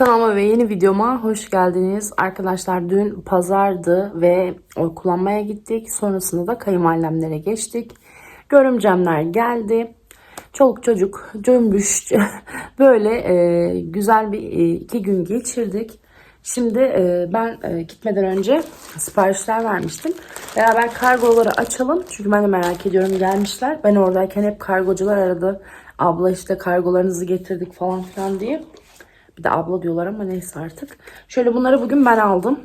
Kanalıma ve yeni videoma hoş geldiniz. Arkadaşlar dün pazardı ve oy kullanmaya gittik. Sonrasında da kayınvalidemlere geçtik. Görümcemler geldi. Çoluk çocuk cümbüş böyle e, güzel bir e, iki gün geçirdik. Şimdi e, ben e, gitmeden önce siparişler vermiştim. Beraber kargoları açalım. Çünkü ben de merak ediyorum gelmişler. Ben oradayken hep kargocular aradı. Abla işte kargolarınızı getirdik falan filan diye. Bir de abla diyorlar ama neyse artık. Şöyle bunları bugün ben aldım.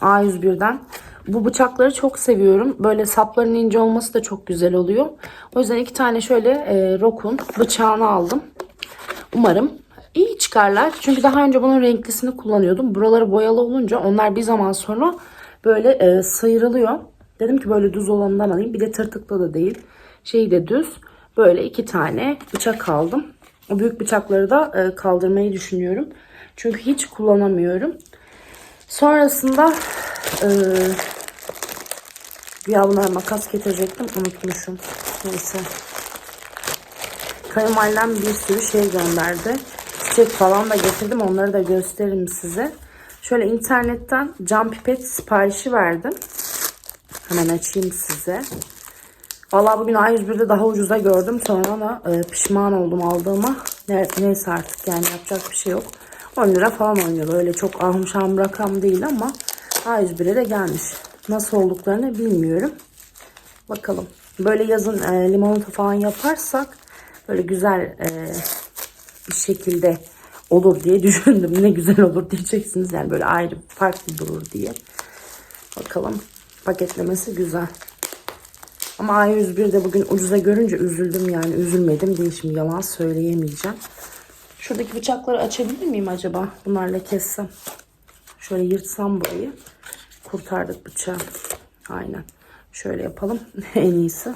A101'den. Bu bıçakları çok seviyorum. Böyle sapların ince olması da çok güzel oluyor. O yüzden iki tane şöyle e, Rokun bıçağını aldım. Umarım iyi çıkarlar. Çünkü daha önce bunun renklisini kullanıyordum. Buraları boyalı olunca onlar bir zaman sonra böyle e, sıyrılıyor. Dedim ki böyle düz olanından alayım. Bir de tırtıklı da değil. Şeyi de düz. Böyle iki tane bıçak aldım. O büyük bıçakları da e, kaldırmayı düşünüyorum. Çünkü hiç kullanamıyorum. Sonrasında e, ya bunlara makas getirecektim. Unutmuşum. Neyse. Kayınvalidem bir sürü şey gönderdi. Çiçek falan da getirdim. Onları da gösteririm size. Şöyle internetten cam pipet siparişi verdim. Hemen açayım size. Vallahi bugün A101'de daha ucuza gördüm. Sonra da e, pişman oldum aldığıma. Ne, neyse artık yani yapacak bir şey yok. 10 lira falan oynuyor. Öyle çok ahım rakam değil ama A101'e de gelmiş. Nasıl olduklarını bilmiyorum. Bakalım. Böyle yazın e, limonata falan yaparsak böyle güzel e, bir şekilde olur diye düşündüm. Ne güzel olur diyeceksiniz. Yani böyle ayrı farklı durur diye. Bakalım. Paketlemesi güzel. Ama A101'de bugün ucuza görünce üzüldüm yani. Üzülmedim değil şimdi yalan söyleyemeyeceğim. Şuradaki bıçakları açabilir miyim acaba? Bunlarla kessem. Şöyle yırtsam burayı. Kurtardık bıçağı. Aynen. Şöyle yapalım. en iyisi.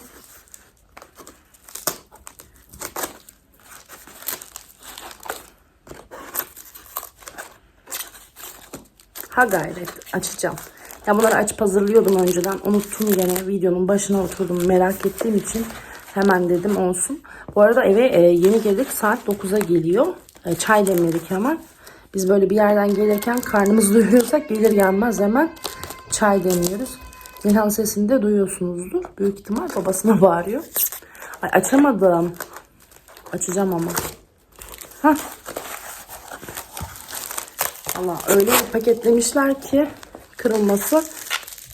Ha gayret açacağım. Ya bunları açıp hazırlıyordum önceden. Unuttum gene videonun başına oturdum merak ettiğim için hemen dedim olsun. Bu arada eve e, yeni geldik saat 9'a geliyor. E, çay demledik hemen. Biz böyle bir yerden gelirken karnımız duyuyorsak gelir gelmez hemen çay demliyoruz. Nilhan sesini de duyuyorsunuzdur. Büyük ihtimal babasına bağırıyor. Ay açamadım. Açacağım ama. Hah. Allah öyle paketlemişler ki kırılması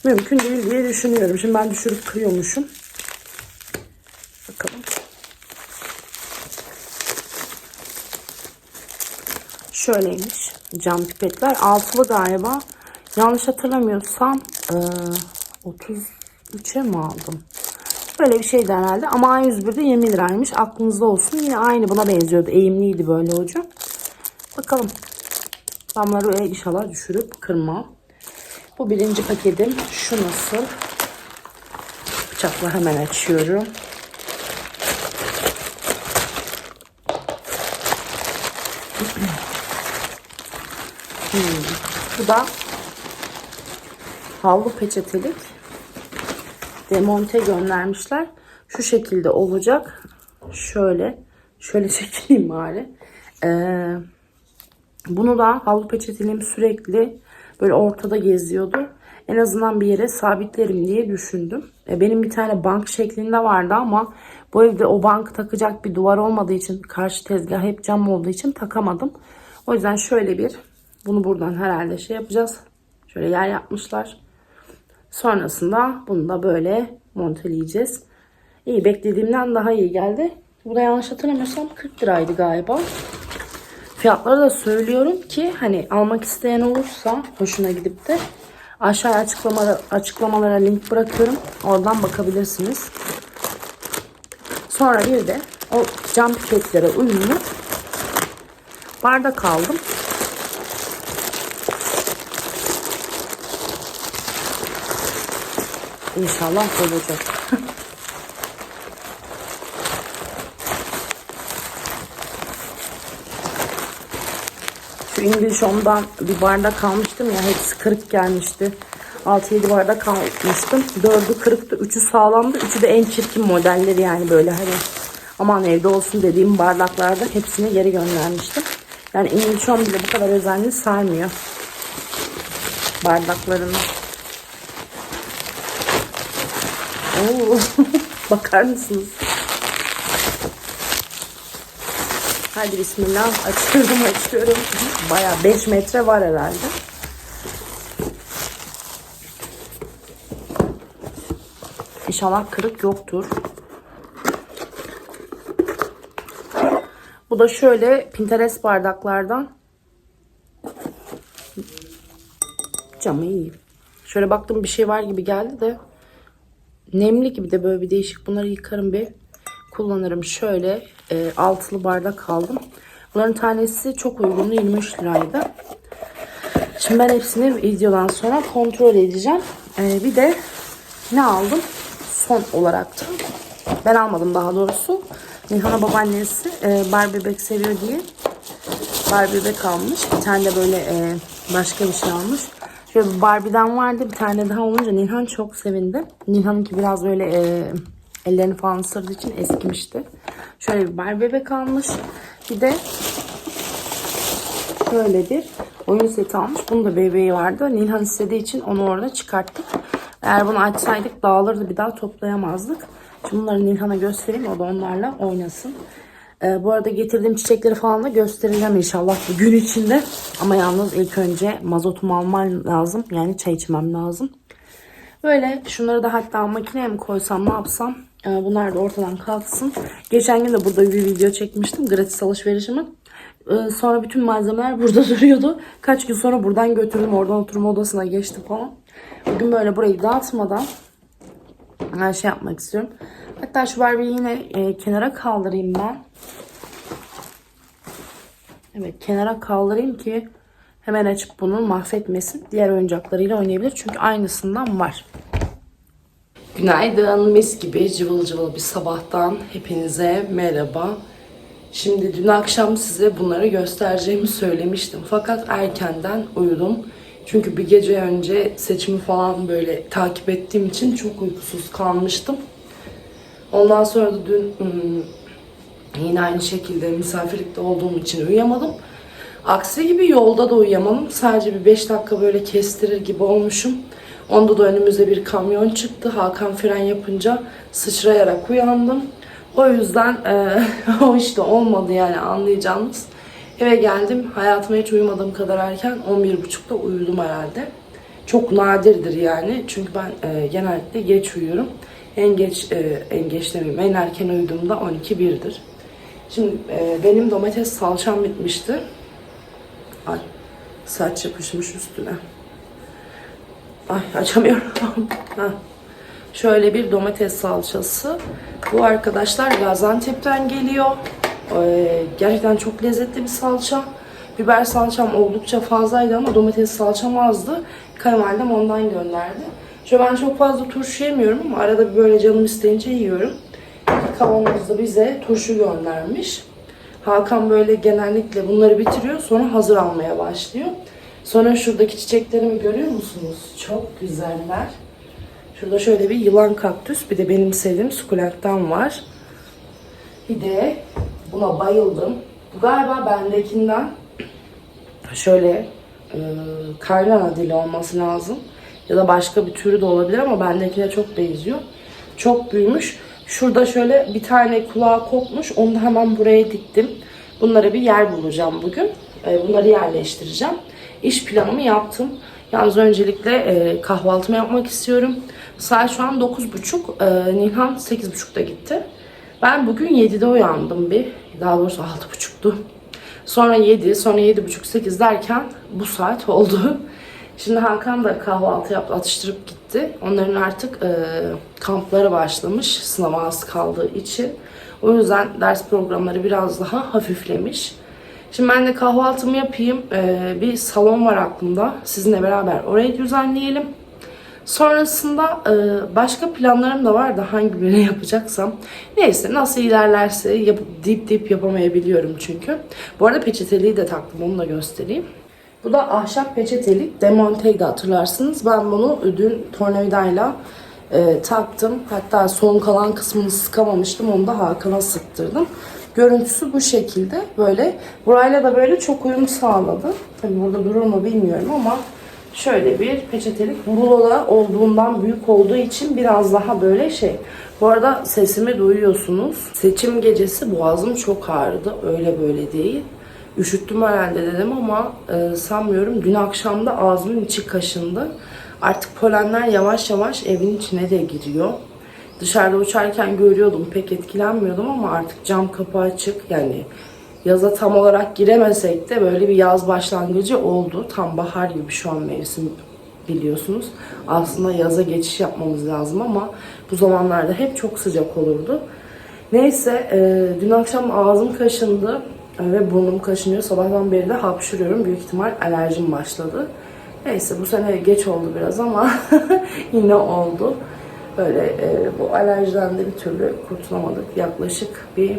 mümkün değil diye düşünüyorum. Şimdi ben düşürüp kırıyormuşum. Bakalım. Şöyleymiş cam pipetler. Altılı galiba. Yanlış hatırlamıyorsam e, 33'e mi aldım? Böyle bir şeydi herhalde. Ama A101'de 20 liraymış. Aklınızda olsun. Yine aynı buna benziyordu. Eğimliydi böyle ucu. Bakalım. Bunları inşallah düşürüp kırmam. Bu birinci paketim. Şu nasıl? Bıçakla hemen açıyorum. Hmm. Bu da havlu peçetelik demonte göndermişler. Şu şekilde olacak. Şöyle. Şöyle çekeyim bari. Ee, bunu da havlu peçeteliğim sürekli böyle ortada geziyordu. En azından bir yere sabitlerim diye düşündüm. E, benim bir tane bank şeklinde vardı ama bu evde o bank takacak bir duvar olmadığı için karşı tezgah hep cam olduğu için takamadım. O yüzden şöyle bir bunu buradan herhalde şey yapacağız. Şöyle yer yapmışlar. Sonrasında bunu da böyle monteleyeceğiz. İyi beklediğimden daha iyi geldi. Bu da yanlış hatırlamıyorsam 40 liraydı galiba. Fiyatları da söylüyorum ki hani almak isteyen olursa hoşuna gidip de aşağıya açıklamalara, açıklamalara link bırakıyorum. Oradan bakabilirsiniz. Sonra bir de o cam pipetlere uyumlu bardak aldım. İnşallah olacak. Şu İngiliz Home'dan bir bardak almıştım ya hepsi kırık gelmişti. 6-7 bardak almıştım. 4'ü kırıktı, 3'ü sağlamdı. 3'ü de en çirkin modelleri yani böyle hani aman evde olsun dediğim bardaklarda hepsini geri göndermiştim. Yani İngilizcem bile bu kadar özenli sarmıyor. Bardaklarını. Oo, bakar mısınız? Hadi bismillah. Açıyorum açıyorum. Baya 5 metre var herhalde. İnşallah kırık yoktur. Bu da şöyle Pinterest bardaklardan. Camı iyi. Şöyle baktım bir şey var gibi geldi de. Nemli gibi de böyle bir değişik. Bunları yıkarım bir. Kullanırım. Şöyle e, altılı bardak aldım. Bunların tanesi çok uygundu. 23 liraydı. Şimdi ben hepsini videodan sonra kontrol edeceğim. E, bir de ne aldım? Son olarak da. Ben almadım daha doğrusu. Nihan'a babaannesi e, Barbie bebek seviyor diye Barbie bebek almış. Bir tane de böyle e, başka bir şey almış. Şöyle Barbie'den vardı. Bir tane daha olunca Nihan çok sevindi. Nihan'ınki biraz böyle e, ellerini falan ısırdığı için eskimişti. Şöyle bir Barbie bebek almış. Bir de şöyle bir oyun seti almış. Bunun da bebeği vardı. Nilhan istediği için onu orada çıkarttık. Eğer bunu açsaydık dağılırdı bir daha toplayamazdık. Şimdi bunları Nilhan'a göstereyim. O da onlarla oynasın. Ee, bu arada getirdiğim çiçekleri falan da göstereceğim inşallah bu gün içinde. Ama yalnız ilk önce mazotumu almam lazım. Yani çay içmem lazım. Böyle şunları da hatta makineye mi koysam ne yapsam. Ee, bunlar da ortadan kalksın. Geçen gün de burada bir video çekmiştim. Gratis alışverişimi. Ee, sonra bütün malzemeler burada duruyordu. Kaç gün sonra buradan götürdüm. Oradan oturma odasına geçti falan. Bugün böyle burayı dağıtmadan her şey yapmak istiyorum. Hatta şu Barbie'yi yine e, kenara kaldırayım ben. Evet kenara kaldırayım ki hemen açıp bunu mahvetmesin. Diğer oyuncaklarıyla oynayabilir. Çünkü aynısından var. Günaydın. Mis gibi cıvıl cıvıl bir sabahtan hepinize merhaba. Şimdi dün akşam size bunları göstereceğimi söylemiştim. Fakat erkenden uyudum. Çünkü bir gece önce seçimi falan böyle takip ettiğim için çok uykusuz kalmıştım. Ondan sonra da dün ım, yine aynı şekilde misafirlikte olduğum için uyuyamadım. Aksi gibi yolda da uyuyamadım. Sadece bir 5 dakika böyle kestirir gibi olmuşum. Onda da önümüze bir kamyon çıktı. Hakan fren yapınca sıçrayarak uyandım. O yüzden e, o işte olmadı yani anlayacağınız. Eve geldim. Hayatıma hiç uyumadığım kadar erken 11.30'da uyudum herhalde. Çok nadirdir yani. Çünkü ben e, genellikle geç uyuyorum. En geç, e, en geç demeyeyim, en erken uyuduğumda 12-1'dir. Şimdi e, benim domates salçam bitmişti. Ay saç yapışmış üstüne. Ay açamıyorum. Şöyle bir domates salçası. Bu arkadaşlar Gaziantep'ten geliyor. Ee, gerçekten çok lezzetli bir salça. Biber salçam oldukça fazlaydı ama domates salçam azdı. Kayınvalidem ondan gönderdi. Şöyle ben çok fazla turşu yemiyorum ama arada bir böyle canım isteyince yiyorum. İki kavanoz da bize turşu göndermiş. Hakan böyle genellikle bunları bitiriyor sonra hazır almaya başlıyor. Sonra şuradaki çiçeklerimi görüyor musunuz? Çok güzeller. Şurada şöyle bir yılan kaktüs bir de benim sevdiğim sukulentten var. Bir de buna bayıldım. Bu galiba bendekinden şöyle e, karnana dili olması lazım. Ya da başka bir türü de olabilir ama bendekine çok benziyor. Çok büyümüş. Şurada şöyle bir tane kulağı kopmuş. Onu da hemen buraya diktim. Bunlara bir yer bulacağım bugün. E, bunları yerleştireceğim. İş planımı yaptım. Yalnız öncelikle e, kahvaltımı yapmak istiyorum. Saat şu an 9.30. E, Nilhan 8.30'da gitti. Ben bugün 7'de uyandım bir. Daha doğrusu 6.30'du. Sonra 7, sonra 7.30, 8 derken bu saat oldu. Şimdi Hakan da kahvaltı yaptı, atıştırıp gitti. Onların artık e, kampları başlamış sınava az kaldığı için. O yüzden ders programları biraz daha hafiflemiş. Şimdi ben de kahvaltımı yapayım. E, bir salon var aklımda. Sizinle beraber orayı düzenleyelim. Sonrasında e, başka planlarım da var da hangi birini yapacaksam. Neyse nasıl ilerlerse yap, deyip deyip yapamayabiliyorum çünkü. Bu arada peçeteliği de taktım onu da göstereyim. Bu da ahşap peçetelik Demontey'de hatırlarsınız. Ben bunu dün tornavidayla e, taktım. Hatta son kalan kısmını sıkamamıştım. Onu da Hakan'a sıktırdım. Görüntüsü bu şekilde böyle. Burayla da böyle çok uyum sağladı. Tabii burada durur mu bilmiyorum ama şöyle bir peçetelik ruloda olduğundan büyük olduğu için biraz daha böyle şey. Bu arada sesimi duyuyorsunuz. Seçim gecesi boğazım çok ağrıdı. Öyle böyle değil. Üşüttüm herhalde dedim ama e, sanmıyorum. Dün akşam da ağzımın içi kaşındı. Artık polenler yavaş yavaş evin içine de giriyor. Dışarıda uçarken görüyordum pek etkilenmiyordum ama artık cam kapı açık yani yaza tam olarak giremesek de böyle bir yaz başlangıcı oldu. Tam bahar gibi şu an mevsim biliyorsunuz. Aslında yaza geçiş yapmamız lazım ama bu zamanlarda hep çok sıcak olurdu. Neyse e, dün akşam ağzım kaşındı ve burnum kaşınıyor. Sabahtan beri de hapşırıyorum. Büyük ihtimal alerjim başladı. Neyse bu sene geç oldu biraz ama yine oldu. Böyle e, bu alerjiden de bir türlü kurtulamadık. Yaklaşık bir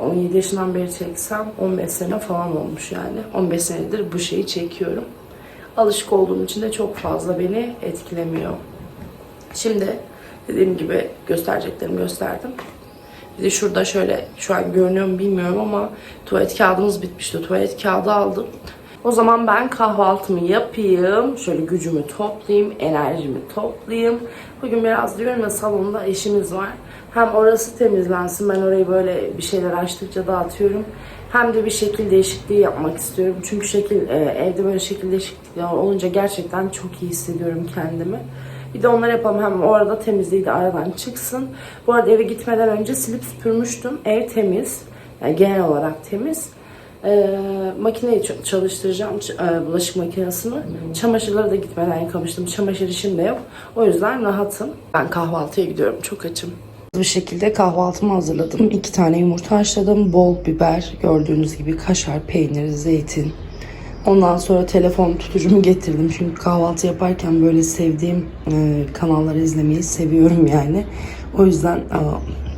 17 yaşından beri çeksem 15 sene falan olmuş yani. 15 senedir bu şeyi çekiyorum. Alışık olduğum için de çok fazla beni etkilemiyor. Şimdi dediğim gibi göstereceklerimi gösterdim. Bir de şurada şöyle şu an görünüyor mu bilmiyorum ama tuvalet kağıdımız bitmişti. Tuvalet kağıdı aldım. O zaman ben kahvaltımı yapayım. Şöyle gücümü toplayayım, enerjimi toplayayım. Bugün biraz diyorum ya salonda eşimiz var. Hem orası temizlensin. Ben orayı böyle bir şeyler açtıkça dağıtıyorum. Hem de bir şekil değişikliği yapmak istiyorum. Çünkü şekil e, evde böyle şekil değişikliği olunca gerçekten çok iyi hissediyorum kendimi. Bir de onları yapalım. Hem orada temizliği de aradan çıksın. Bu arada eve gitmeden önce silip süpürmüştüm. Ev temiz. Yani genel olarak temiz. Ee, makineyi çalıştıracağım. e, bulaşık makinesini. Çamaşırları da gitmeden yıkamıştım. Çamaşır işim de yok. O yüzden rahatım. Ben kahvaltıya gidiyorum. Çok açım. Bu şekilde kahvaltımı hazırladım. İki tane yumurta haşladım. Bol biber, gördüğünüz gibi kaşar, peynir, zeytin. Ondan sonra telefon tutucumu getirdim. Çünkü kahvaltı yaparken böyle sevdiğim e, kanalları izlemeyi seviyorum yani. O yüzden e,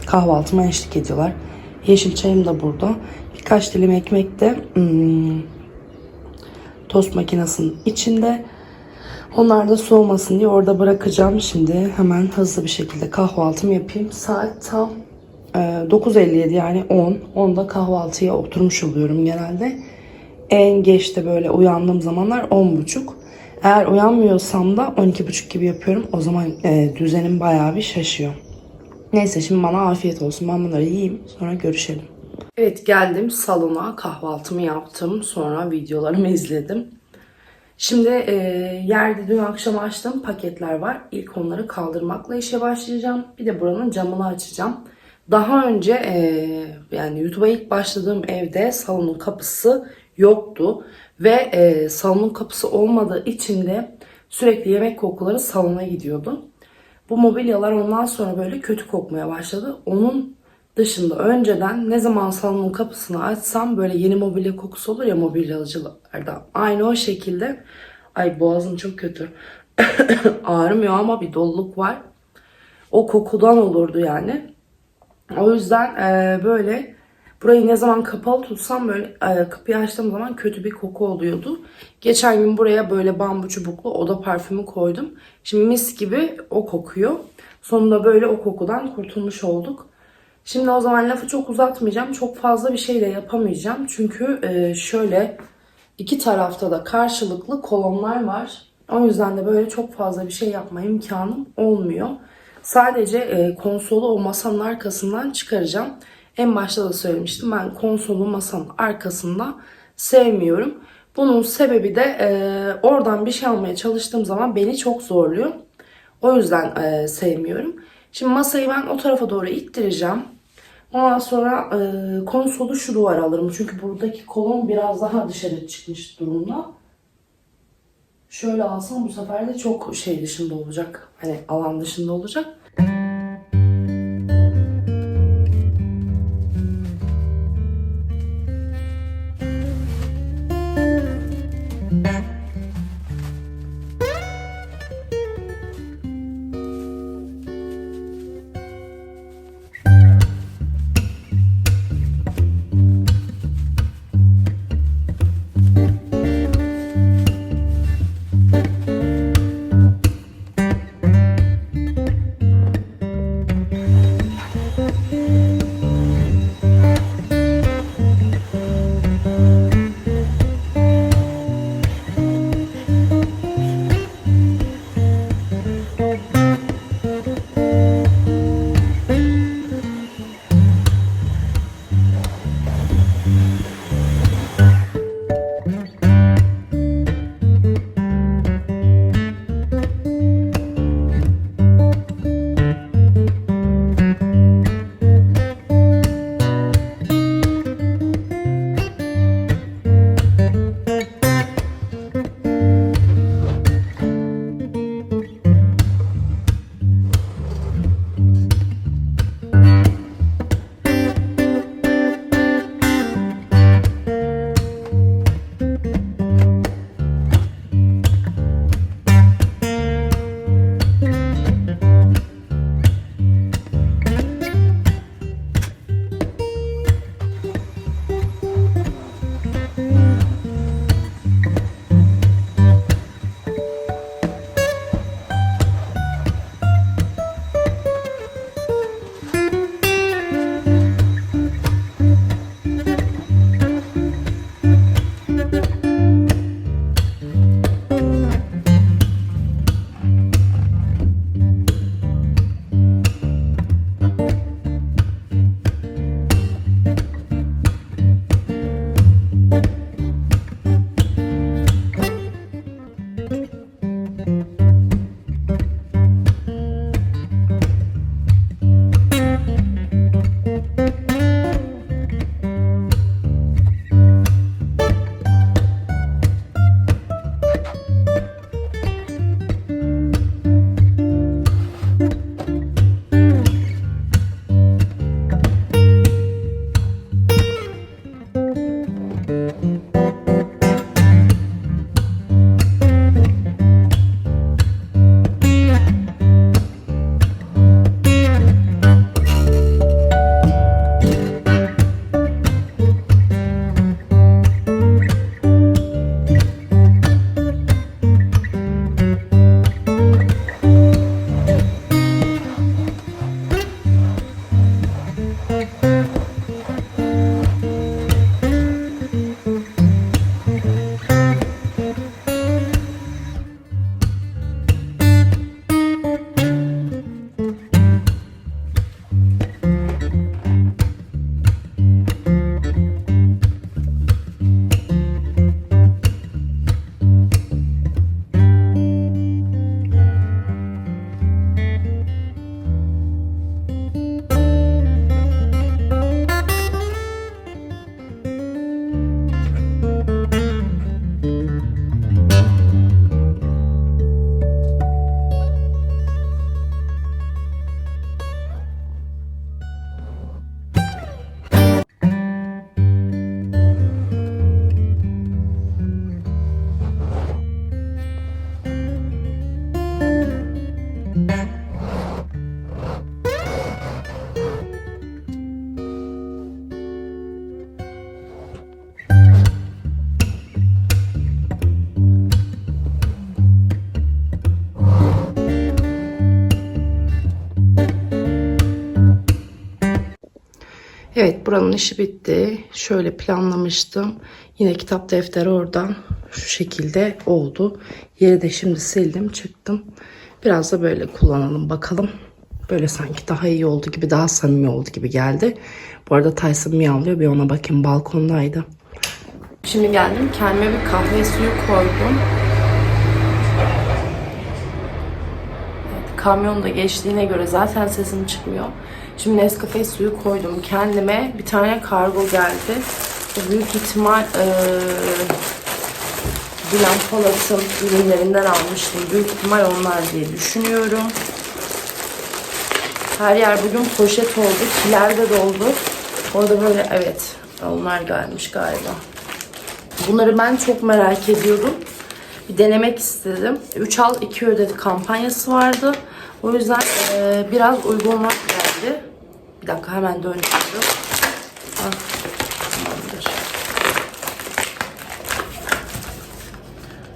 kahvaltıma eşlik ediyorlar. Yeşil çayım da burada. Birkaç dilim ekmek de hmm, tost makinesinin içinde. Onlar da soğumasın diye orada bırakacağım. Şimdi hemen hızlı bir şekilde kahvaltımı yapayım. Saat tam e, 9.57 yani 10. 10'da kahvaltıya oturmuş oluyorum genelde. En geç de böyle uyandığım zamanlar 10.30. Eğer uyanmıyorsam da 12.30 gibi yapıyorum. O zaman e, düzenim bayağı bir şaşıyor. Neyse şimdi bana afiyet olsun. Ben bunları yiyeyim. Sonra görüşelim. Evet geldim salona kahvaltımı yaptım. Sonra videolarımı izledim. Şimdi e, yerde dün akşam açtığım paketler var. İlk onları kaldırmakla işe başlayacağım. Bir de buranın camını açacağım. Daha önce e, yani YouTube'a ilk başladığım evde salonun kapısı yoktu. Ve e, salonun kapısı olmadığı için de sürekli yemek kokuları salona gidiyordu. Bu mobilyalar ondan sonra böyle kötü kokmaya başladı. Onun dışında önceden ne zaman salonun kapısını açsam böyle yeni mobilya kokusu olur ya mobilyacılarda. Aynı o şekilde. Ay boğazım çok kötü. Ağrımıyor ama bir doluluk var. O kokudan olurdu yani. O yüzden e, böyle burayı ne zaman kapalı tutsam böyle e, kapıyı açtığım zaman kötü bir koku oluyordu. Geçen gün buraya böyle bambu çubuklu oda parfümü koydum. Şimdi mis gibi o kokuyor. Sonunda böyle o kokudan kurtulmuş olduk. Şimdi o zaman lafı çok uzatmayacağım. Çok fazla bir şey de yapamayacağım. Çünkü e, şöyle iki tarafta da karşılıklı kolonlar var. O yüzden de böyle çok fazla bir şey yapma imkanım olmuyor. Sadece e, konsolu o masanın arkasından çıkaracağım. En başta da söylemiştim. Ben konsolu masanın arkasında sevmiyorum. Bunun sebebi de e, oradan bir şey almaya çalıştığım zaman beni çok zorluyor. O yüzden sevmiyorum. Şimdi masayı ben o tarafa doğru ittireceğim. Ondan sonra e, konsolu şu duvara alırım. Çünkü buradaki kolon biraz daha dışarı çıkmış durumda. Şöyle alsam bu sefer de çok şey dışında olacak. Hani alan dışında olacak. Evet buranın işi bitti. Şöyle planlamıştım. Yine kitap defteri oradan şu şekilde oldu. Yeri de şimdi sildim çıktım. Biraz da böyle kullanalım bakalım. Böyle sanki daha iyi oldu gibi daha samimi oldu gibi geldi. Bu arada Tyson miyavlıyor bir ona bakayım balkondaydı. Şimdi geldim kendime bir kahve suyu koydum. Evet, kamyon da geçtiğine göre zaten sesim çıkmıyor. Şimdi Nescafe suyu koydum kendime. Bir tane kargo geldi. Büyük ihtimal eee Dilan Polat'ın ürünlerinden almıştım. Büyük ihtimal onlar diye düşünüyorum. Her yer bugün poşet oldu. Kiler de doldu. Orada böyle evet onlar gelmiş galiba. Bunları ben çok merak ediyordum. Bir denemek istedim. 3 al 2 ödedi kampanyası vardı. O yüzden e, biraz uygunlar geldi. Bir dakika hemen dönüyorum. Ah, tamamdır.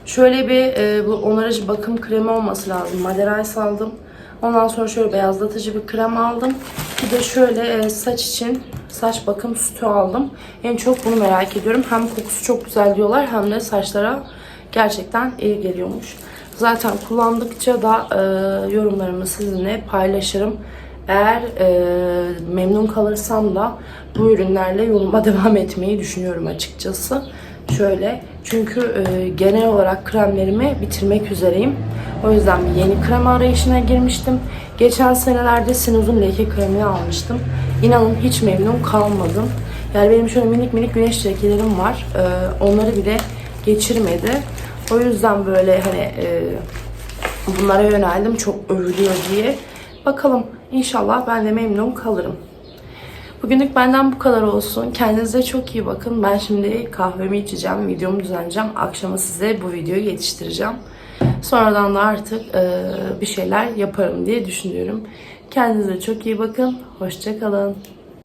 Şöyle bir e, bu onarıcı bakım kremi olması lazım. Maderais aldım. Ondan sonra şöyle beyazlatıcı bir krem aldım. Bir de şöyle e, saç için saç bakım sütü aldım. En çok bunu merak ediyorum. Hem kokusu çok güzel diyorlar hem de saçlara gerçekten iyi geliyormuş. Zaten kullandıkça da e, yorumlarımı sizinle paylaşırım. Eğer e, memnun kalırsam da bu ürünlerle yoluma devam etmeyi düşünüyorum açıkçası. Şöyle çünkü e, genel olarak kremlerimi bitirmek üzereyim. O yüzden bir yeni krem arayışına girmiştim. Geçen senelerde Sinuz'un leke kremini almıştım. İnanın hiç memnun kalmadım. Yani benim şöyle minik minik güneş lekelerim var. E, onları bile geçirmedi. O yüzden böyle hani e, bunlara yöneldim çok övülüyor diye. Bakalım inşallah ben de memnun kalırım. Bugünlük benden bu kadar olsun. Kendinize çok iyi bakın. Ben şimdi kahvemi içeceğim, videomu düzenleyeceğim. Akşama size bu videoyu yetiştireceğim. Sonradan da artık e, bir şeyler yaparım diye düşünüyorum. Kendinize çok iyi bakın. Hoşçakalın.